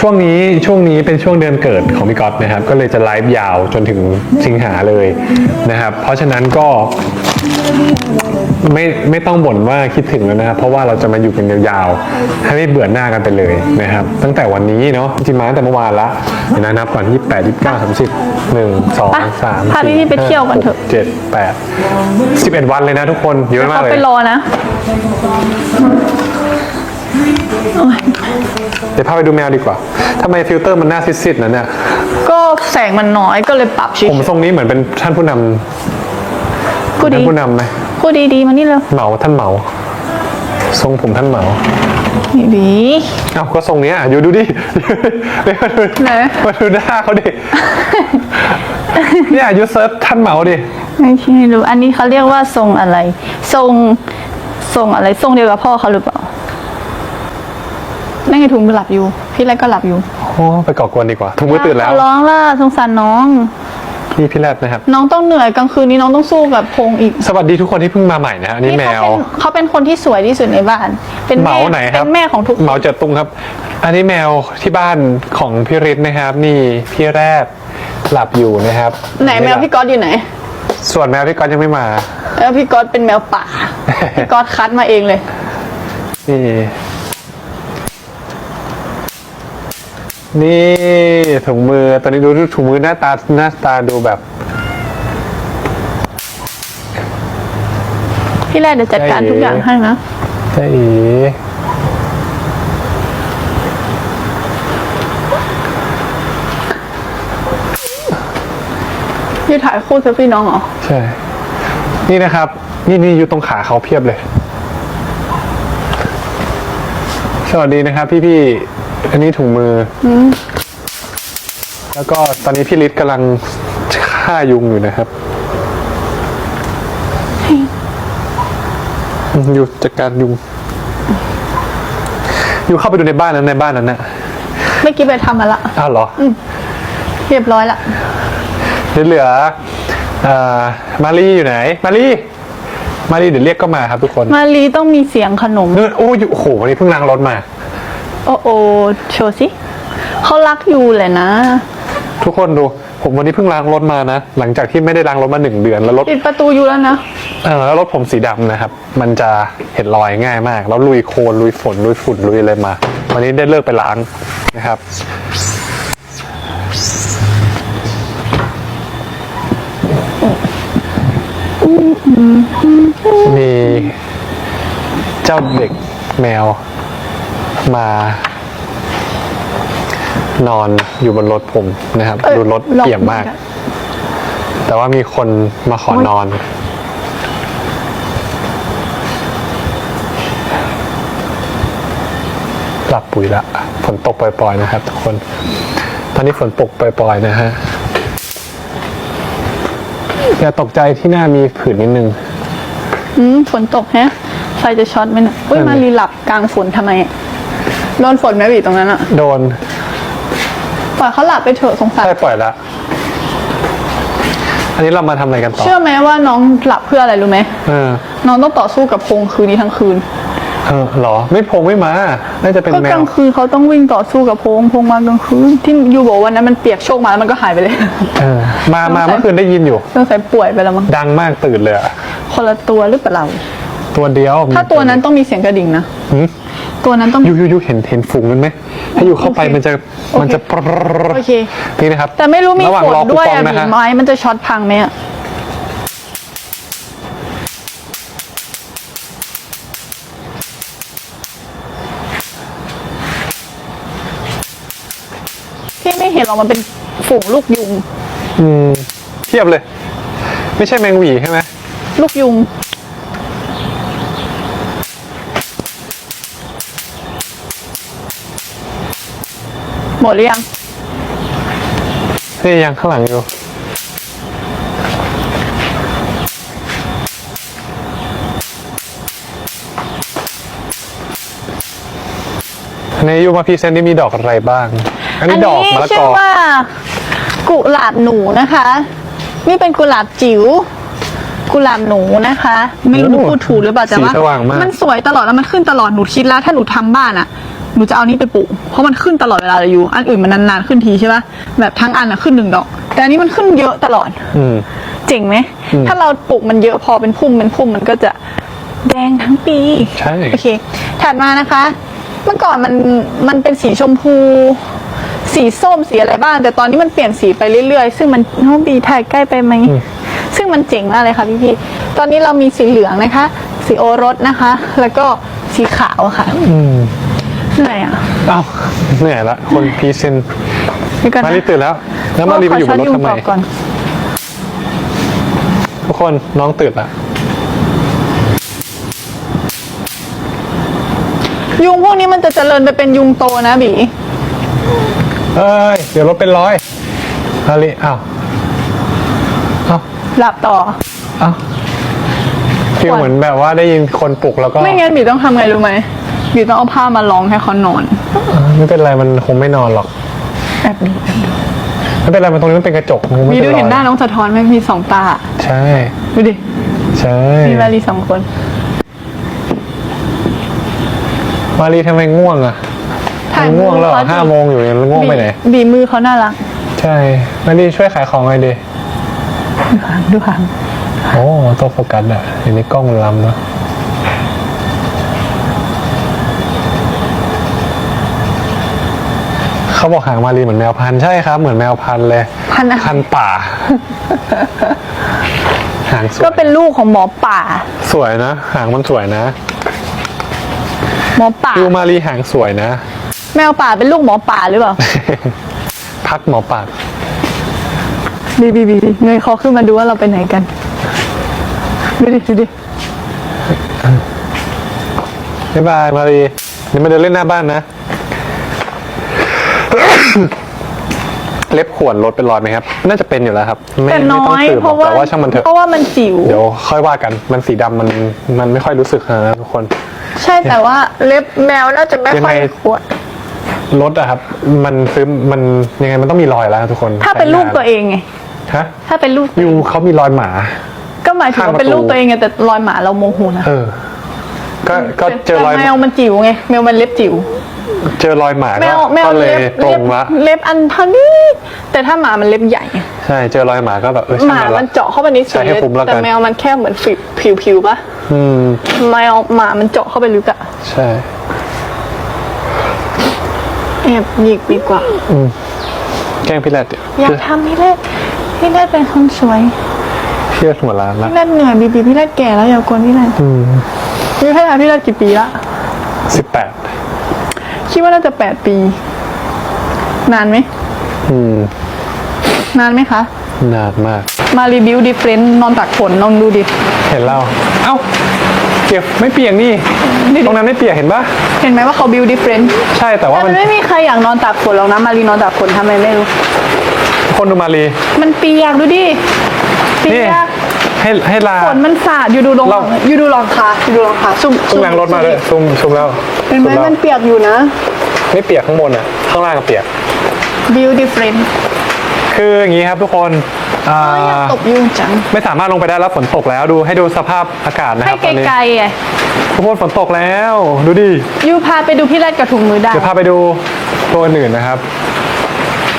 ช่วงนี้ช่วงนี้เป็นช่วงเดือนเกิดของพี่ก๊อตนะครับ ก็เลยจะไลฟ์ยาวจนถึงสิงหาเลยนะครับ เพราะฉะนั้นก็ไม่ไม่ต้องบ่นว่าคิดถึงแล้วนะครับ เพราะว่าเราจะมาอยู่กันยาวๆ ให้ไม่เบื่อหน้ากันไปเลยนะครับ ตั้งแต่วันนี้เนาะจริงๆมาตั้งแต่เมื่อวานละเดี๋ยวนะนับก่อนยี่แปดยี่เก้าสามสิบหนึ่งสองไปสามพาพี่ๆไปเที่ยวกันเถอะเจ็ดแปดสิบเอ็ดวันเลยนะทุกคนเยอะมากเขาเลยไปรอนะ เดี๋ยวพาไปดูแมวดีกว่าทำไมฟิลเตอร์มันหน้าซิดๆนะเนี่ย ก็แสงมันน้อยก็เลยปรับเฉยผมทรงนี้เหมือนเป็นท่านผู้นำกูดีท่านผู้นำไหมกูดีดีๆมานี่เลยเหมาท่านเหมาทรงผมท่านเหมานี่ดีเอ้าก็ทรงเนี้ยอยู่ดูดิ เดี๋ยวมาดูไหนมาดูหน้าเขาดิ เนี่ยยูเซิร์ชท่านเหมาดิ ไม่ใช่รู้อันนี้เขาเรียกว่าทรงอะไร ทรงทรงอะไรทรงเดียวกับพ่อเขาหรือเปล่า นั่นไงถุงมือหลับอยู่ พี่แรกก็หลับอยู่โอ้ไปก่อกวนดีกว่าถุงมือตื่นแล้วขอร้องล่ะสงสารน้อง นี่พี่แรดนะครับ น้องต้องเหนื่อยกลางคืนนี้น้องต้องสู้กับพงอีกสวัสดีทุกคนที่เพิ่งมาใหม่นะฮะอันนี่แมเขาว เป็นเขาเป็นคนที่สวยที่สุดในบ้าน เป็นเหแม่มาไหนครับเป็นแม่ของทุกคนเหมาเจดตุงครับ อันนี้แมวที่บ้านของพี่ฤทธิ์นะครับ นี่พี่แรดหลับอยู่นะครับไหนแมวพี่ก๊อตอยู่ไหนส่วนแมวพี่ก๊อตยังไม่มา แล้วพี่ก๊อตเป็นแมวป่า พี่ก๊อตคัดมาเองเลย นี่ นี่ถุงมือตอนนี้ดูถุงมือหน้าตาหน้าตาดูแบบ พี่แรกเดี๋ยวจัดการได้ทุกอย่างให้นะใช่อีพี่ถ่ายคู่เซลฟี่น้องเหรอ ใช่ นี่นะครับ นี่นี่อยู่ตรงขาเขาเพียบเลย สวัสดีนะครับพี่พี่ๆ อันนี้ถุงมืออแล้วก็ตอนนี้พี่ฤทธิ์กำลังฆ่ายุงอยู่นะครับ อยู่จัดการยุง อยู่เข้าไปดูในบ้านนั้นในบ้านนั้นน่ะไม่อกี้ไปทำมาละอ้าวเหรอ เรียบร้อยละเดี๋ยวเหลือเอ่อมารีอยู่ไหน มารีมารีเดี๋ยวเรียกก็มาครับทุกคน มารีต้องมีเสียงขนม นู่นโอ้ยโอ้โหวันนี้เพิ่งล้างรถมา โอ้โอโชว์สิเขารักอยู่แหละนะ ทุกคนดู ผมวันนี้เพิ่งล้างรถมานะ หลังจากที่ไม่ได้ล้างรถมาหนึ่งเดือนแล้วรถปิดประตูอยู่แล้วนะเออแล้วรถผมสีดำนะครับ มันจะเห็นรอยง่ายมาก แล้วลุยโคลนลุยฝนลุยฝุ่นลุยอะไรมา วันนี้ได้เลิกไปล้างนะครับ มีเจ้าเด็กแมว มา นอนอยู่บนรถผมนะครับ เอ้ยดูรถลองเปี่ยมมากแต่ว่ามีคนมาขอนอน หลับปุ๋ยละฝนตกปล่อยๆนะครับทุกคน ตอนนี้ฝนตกปล่อยๆนะฮะ อย่าตกใจที่หน้ามีผื่นนิดนึง อืมฝนตกแฮะ ไฟจะช็อตไหมเนี่ยอุ้ยนั่นดิ มารีหลับกลางฝนทำไมอะ โดนฝนไหมบีตรงนั้นอะโดนปล่อยเขาหลับไปเถอะสงสารใช่ปล่อยละอันนี้เรามาทำอะไรกันต่อเชื่อไหมว่าน้องหลับเพื่ออะไรรู้ไหมเออน้องต้องต่อสู้กับพงคืนนี้ทั้งคืน เออเหรอ ไม่พงไม่มาน่าจะเป็นก็แมกวลางคืนเขาต้องวิ่งต่อสู้กับพงพงมากลางคืนที่ยูบอกวันนั้นมันเปียกโชคมาแล้วมันก็หายไปเลย เออมามาเมื่อคืนได้ยินอยู่ สงสัยป่วยไปแล้วมั้งดังมากตื่นเลยอะคนละตัวหรือเปล่า ตัวเดียวถ้าตัวนั้นต้องมีเสียงกระดิ่งนะ หืม ตัวนั้นต้อง ยูยูยูเห็นเห็นฝูงมันไหมถ้าอยู่เข้าไปโอเคมันจะโอเคมันจะปรรโอเค นี่นะครับแต่ไม่รู้มีระหว่างฝนรอคูด้วยปองอะนะบีฮะไม้มันจะช็อตพังไหมอะพี่ไม่เห็นหรอกมันเป็นฝูงลูกยุง อืมเทียบเลย ไม่ใช่แมงหวีใช่ไหมลูกยุง หมดหรือยัง นี่ยังข้างหลังอยู่อันนี้ยูมาพรีเซนต์นี่มีดอกอะไรบ้าง อันนี้ดอกมะละกชื่ออ ว่ากุหลาบหนูนะคะ นี่เป็นกุหลาบจิ๋วกุหลาบหนูนะคะ ไม่รู้โอ้พูดถูกหรือเปล่าแต่ว่าสีสว่างมาก นสวยตลอดแล้วมันขึ้นตลอดหนูคิดแล้ว ถ้าหนูทำบ้านอะ หนูจะเอานี้ไปปลูก เพราะมันขึ้นตลอดเวลาเลยอยู่ อันอื่นมันนานๆขึ้นทีใช่ปะแบบทั้งอันอะขึ้นหนึ่งดอก แต่อันนี้มันขึ้นเยอะตลอด อืม เจ๋งไหมถ้าเราปลูกมันเยอะพอเป็นพุ่มเป็นพุ่มมันก็จะแดงทั้งปีใช่ โอเค ถัดมานะคะ เมื่อก่อนมันมันเป็นสีชมพู สีส้มสีอะไรบ้าง แต่ตอนนี้มันเปลี่ยนสีไปเรื่อยๆ ซึ่งมันน้องบีถ่ายใกล้ไปไหม ซึ่งมันเจ๋งมากเลยค่ะพี่พี่ๆตอนนี้เรามีสีเหลืองนะคะ สีโอรสนะคะ แล้วก็สีขาวค่ะ อืม เหนื่อยอะเอ้าเหนื่อยละคนพรีเซนต์เดี๋ยวก่อนมานะรีตื่นแล้ว แล้วมารีไปอยู่บนรถขทำไมช็อตยุงก่อนทุกคนน้องตื่นละยุงพวกนี้มันจะเจริญไปเป็นยุงโตนะบีเอ้ย เดี๋ยวรถเป็นร้อยมารีอ้าวอ้าวหลับต่อ อ้าวฟีลเหมือนแบบว่าได้ยินคนปลุกแล้วก็ ไม่งั้นบีต้องทำไงรู้ไหม บีต้องเอาผ้ามารองให้เขานอนเออไม่เป็นไรมันคงไม่นอนหรอกแอบดูแอบดูไม่เป็นไรมันตรงนี้มันเป็นกระจกมันไม่บีเป็ดูนรอยเห็นหน้าน้องสะท้อนไหมมีสองตาใช่ ดูดิ ใช่มีมารีสองคน มารีทำไมง่วงอะถ่ายมันง่วงแล้วเหรอมือเขาดิ ห้าโมงอยู่เนี่ยมันง่วงไปไหน บีบีมือเขาน่ารัก ใช่มารีช่วยขายของหน่อยดิ ดูหางดูหางโอ้ต้องโฟกัสอะเห็นในกล้องมันล้ำเนอะ เขาบอกหางมารีเหมือนแมวพันธุ์ใช่ครับ เหมือนแมวพันธุ์เลยพันธุ์อะไร พันธุ์ป่า หางสวยก็เป็นลูกของหมอป่า สวยนะ หางมันสวยนะหมอป่าฟิวมารีหางสวยนะ แมวป่าเป็นลูกหมอป่าหรือเปล่า พักหมอปากบีบีบีบีเงยคอขึ้นมาดูว่าเราไปไหนกัน ดูดิดูดิบ๊ายบายมารีเดี๋ยวมาเดินเล่นหน้าบ้านนะ เล็บข่วนรถเป็นรอยไหมครับ น่าจะเป็นอยู่แล้วครับไม่แต่ไม่น้ต้องอยสืบหเพรอกราะว่าแต่ว่าช่างมันเถอะเพราะว่ามันจิ๋วเดี๋ยวค่อยว่ากันมันสีดำมันมันไม่ค่อยรู้สึกนะทุกคน ใช่แต่ว่าเล็บแมวน่าจะไม่ค่อยยังไง ขวด รถอะครับ มันซื้อมันยังไงมันต้องมีรอยแล้วทุกคนถ้าเป็นลูกตัวเองไง ฮะถ้าเป็นลูกยูเขามีรอยหมา ก็หมายถึงข้างว่าประตูเป็นลูกตัวเองไงแต่รอยหมาเราโมโหนะเออ ก็ก็เจอรอย แต่แมวมันจิ๋วไงแมวมันเล็บจิ๋ว เจอรอยหมาแมก็วแมวก็เลยเล็บตรเล็บงละเล็บอันเท่านี้แต่ถ้าหมามันเล็บใหญ่ไงใช่เจอรอยหมาก็แบบเออหช่างมามันมัละนเจาะเข้าไปนิดใช้ให้คุ้มแล้วกัน แต่แมวมันแค่เหมือนฟิบผิวผิวๆปะอืมแมวหมามันเจาะเข้าไปลึกอะใช่ แอบหยิกดีกว่า แกล้งพี่แรดเดี๋ยวอยากทำพี่เล็ดพี่เล็ดเป็นคนสวยพี่แรดหัวล้านละพี่เล็ดเหนื่อยบีบีพี่เล็ดแก่แล้วอย่ากวนพี่เล็ดพี่ให้ทายพี่เล็ดกี่ปีละสิบแปด คิดว่าน่าจะแปดปี นานไหม อืม นานไหมคะ นานมาก มารีวิวดิเฟรนต์นอนตักฝนลองดูดิ เห็นแล้วเอ้า เก็บไม่เปียกนี่นี่ดิตรงนั้นไม่เปียกเห็นปะเห็นไหมว่าเขาบิวดิเฟรนต์ใช่แต่แต่ว่ามัมันนไม่มีใครอยากนอนตากฝนหรอกนะ มารีนอนตากฝนทำไมไม่รู้ คนดูมารี มันเปียกดูดิ เปีนี่ ยก ให้ให้ลา ฝนมันสาดอยู่ดูลงเรา อยู่ดูรองคาอยู่ดูรองคาซุ่มซุ่มแรงรถมาเลยซุ่มซุ่มแล้วเห็นไหมซุ่แล้วมันเปียกอยู่นะ ไม่เปียกข้างบนอะ ข้างล่างก็เปียกบิวดิเฟรนต์คืออย่างนี้ครับทุกคนอ่าอยากตบยุงจัง ไม่สามารถลงไปได้แล้วฝนตกแล้วดูให้ดูสภาพอากาศนะคให้รับตอนนี้ไกลๆไงทุกคนฝนตกแล้ว ดูดิ ยูพาไปดูพี่แรดกับถุงมือได้ เดี๋ยวพาไปดูตัวอื่นนะครับ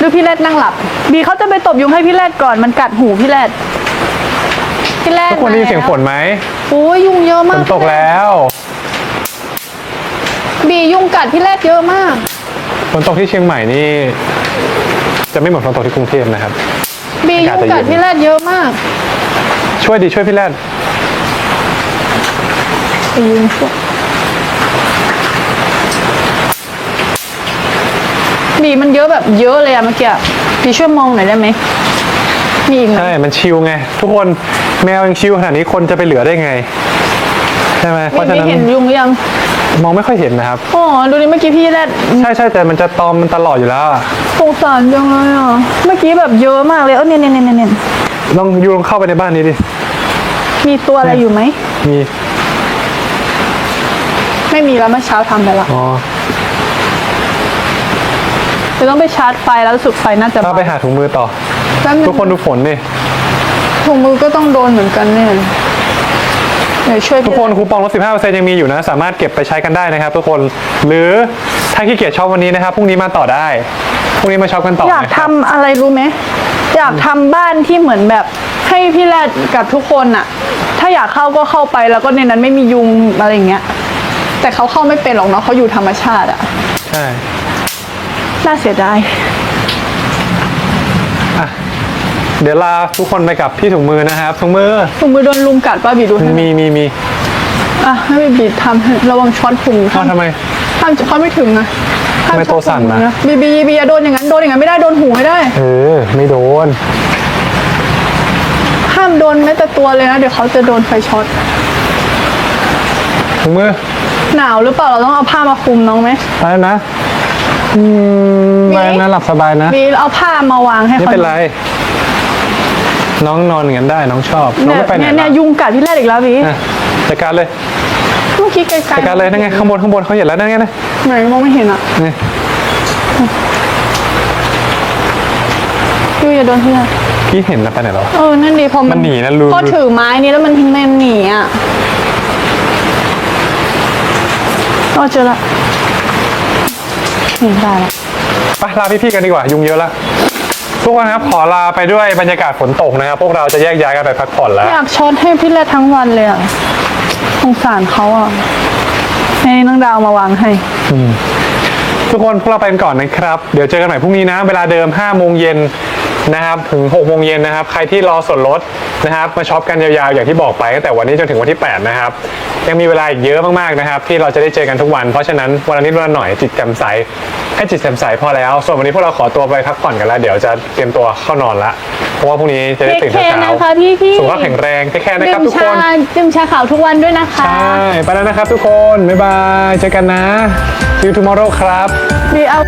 ดูพี่แรดนั่งหลับ บีเขาจะไปตบยุงให้พี่แรดก่อนมันกัดหูพี่แรด พี่แรดทุกคนได้ยินเสียงฝนไหมโอ้ยยุงเยอะฝมากนตกแล้ว บียุงกัดพี่แรดเยอะมาก ฝนตกที่เชียงใหม่นี่ จะไม่เหมือนฝนตกที่กรุงเทพนะครับ บียุงกัดพี่แรดเยอะมากช่วยดิช่วยพี่แรดไปยุงช่วยบีมันเยอะแบบเยอะเลยอะเมื่อกี้อะบีช่วยมองหน่อยได้ไหมมีอีกไหมใช่ มันชิลไง ทุกคน แมวยังชิลขนาดนี้คนจะไปเหลือได้ไง ใช่ไหมเพบีราะฉะบีนั้นเห็นยุงหรือยังมองไม่ค่อยเห็นนะครับ อ๋อดูดิเมื่อกี้พี่แรดใช่ใช่แต่มันจะตอมมันตลอดอยู่แล้วอะสงสารจังเลยอะเมื่อกี้แบบเยอะมากเลยเออเนี่ยเนี่ยเนี่ยเนี่ยลองยูลองเข้าไปในบ้านนี้ดิมีตัวอะไรอยู่ไหมมีไม่มีแล้วเมื่อเช้าทำไปละอ๋อจะต้องไปชาร์จไฟแล้วรู้สึกไฟน่าจะถ้าเบาไปหาถุงมือต่อ แป๊บนึงทุกคนดูฝนดิ ถุงมือก็ต้องโดนเหมือนกันเนี่ยเดี๋ยวช่วยทุกคนคูปองลด 15%ยังมีอยู่นะ สามารถเก็บไปใช้กันได้นะครับ ทุกคน หรือถ้าถ้าขี้เกียจช็อปวันนี้นะครับพรุ่งนี้มาต่อได้ พรุ่งนี้มาช็อปกันต่ออยากนะคทำรับ อะไรรู้ไหมอยากทำบ้านที่เหมือนแบบให้พี่แรดกับทุกคนอะถ้าอยากเข้าก็เข้าไปแล้วก็ในนั้นไม่มียุงอะไรอย่างเงี้ย แต่เขาเข้าไม่เป็นหรอกเนาะเขาอยู่ธรรมชาติอะใช่ น่าเสียดาย อะ เดี๋ยวลาทุกคนไปกับพี่ถุงมือนะครับถุงมือถุงมือโดนลุมกัดป้าบีดูให้หน่อยมีมีมีอะให้บีบีทำให้ระวังช็อตพุงอ้าวทำไมห้ามเขาไม่ถึงนะห้ามทำไมช็อตตัวสั่นพุงนะ บีบีบีอย่าโดนอย่างนั้นโดนอย่างนั้นไม่ได้โดนหูไม่ได้ เออ ไม่โดน ห้ามโดนแม้แต่ตัวเลยนะ เดี๋ยวเขาจะโดนไฟช็อตถุงมือหนาวหรือเปล่าเราต้องเอาผ้ามาคลุมน้องไหมไปแล้วนะอืมมีไม่นะหลับสบายนะบีเอาผ้ามาวางให้ไม่เขาเป็นไร น้องนอนอย่างนั้นได้น้องชอบ น้องเนี่ยไม่ไปไหนเนี่ยเนี่ยละยุงกัดพี่แรกอีกแล้วบีอะจัดการเลยเมื่อกี้ไกลๆจัดการเลยนั่นไงข้างบนข้างบนเขาเห็นแล้วนั่นไงนะไหนมองไม่เห็นอะนี่ยูอย่าโดนพี่แรกพี่เห็นแล้วไปไหนแล้ว เออนั่นดีพอมันหนีนะรู้ พอถือไม้นี้แล้วมันทิ้งแม่หนีอะอ๋อเจอละนี่ได้ละไปลาพี่ๆกันดีกว่ายุงเยอะแล้ว ทุกคนครับขอลาไปด้วยบรรยากาศฝนตกนะครับ พวกเราจะแยกย้ายกันไปพักผ่อนแล้ว อยากช็อตให้พี่แรกทั้งวันเลยอะสงสารเขาอะให้น้องดาวมาวางให้ ทุกคนพวกเราไปกันก่อนนะครับ เดี๋ยวเจอกันใหม่พรุ่งนี้นะ เวลาเดิม5โมงเย็น นะครับถึง6โมงเย็นนะครับ ใครที่รอส่วนลดนะครับมาช็อปกันยาวๆ อย่างที่บอกไปตั้งแต่วันนี้จนถึงวันที่ 8 นะครับ ยังมีเวลาอีกเยอะมากๆนะครับ ที่เราจะได้เจอกันทุกวัน เพราะฉะนั้นวันละนิดวันละหน่อยจิตแจ่มใสให้จิตแจ่มใสพอแล้ว ส่วนวันนี้พวกเราขอตัวไปพักผ่อนกันแล้วเดี๋ยวจะเตรียมตัวเข้านอนละเพราะว่าพรุ่งนี้จะได้ตื่นเทคแคร์เช้านะคะพี่ๆสุขภาพแข็งแรงเทคแคร์นะดื่ครับมทุกคชานดื่มชาขาวทุกวันด้วยนะคะ ใช่ไปแล้วนะครับทุกคนบ๊ายบายเจอกันนะ see you tomorrow ครับดีเอา